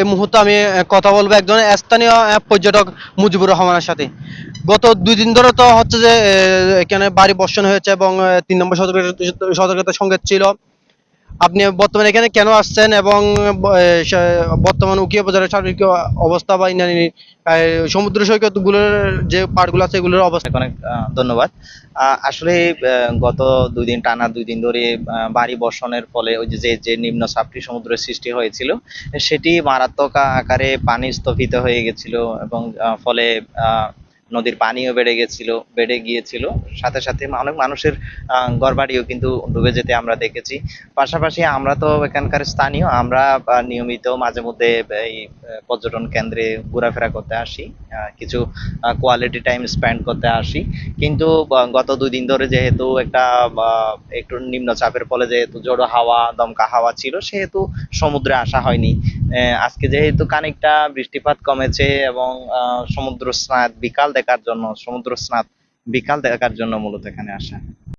এই মুহূর্তে আমি কথা বলব একজন স্থানীয় পর্যটক মুজিবুর রহমানের সাথে। গত দুই দিন ধরে তো হচ্ছে যে এখানে বাড়ি বর্ষণ হয়েছে এবং তিন নম্বর সতর্কতা সতর্কতা সংকেত ছিল। আপনি বর্তমানে এখানে কেন আসছেন এবং বর্তমান উকিয়া বাজারের সার্বিক অবস্থা বা ইন্ডিয়ান সমুদ্র সৈকতগুলোর যে পার্কগুলো আছে এগুলোর অবস্থা? অনেক ধন্যবাদ। আসলে গত দুই দিন টানা দুই দিন ধরে ভারী বর্ষণের ফলে ওই যে যে নিম্ন চাপটি সমুদ্রের সৃষ্টি হয়েছিল, সেটি মারাত্মক আকারে পানি স্থগিত হয়ে গেছিল এবং ফলে নদীর পানিও বেড়ে গেছিল, বেড়ে গিয়েছিল। সাথে সাথে অনেক মানুষের ঘরবাড়িও কিন্তু ডুবে যেতে আমরা দেখেছি। পাশাপাশি আমরা তো এখানকার স্থানীয়, আমরা নিয়মিত মাঝে মধ্যে এই পর্যটন কেন্দ্রে ঘোরাফেরা করতে আসি। কিছু কোয়ালিটি টাইম স্পেন্ড করতে আসি। কিন্তু গত দুই দিন ধরে যেহেতু একটা একটু নিম্নচাপের ফলে যেহেতু জোড়ো হাওয়া, দমকা হাওয়া ছিল, সেহেতু সমুদ্রে আসা হয়নি। আজকে যেহেতু খানিকটা বৃষ্টিপাত কমেছে এবং সমুদ্র স্নাত বিকাল দেখার জন্য সমুদ্র স্নাত বিকাল দেখার জন্য মূলত এখানে আসা।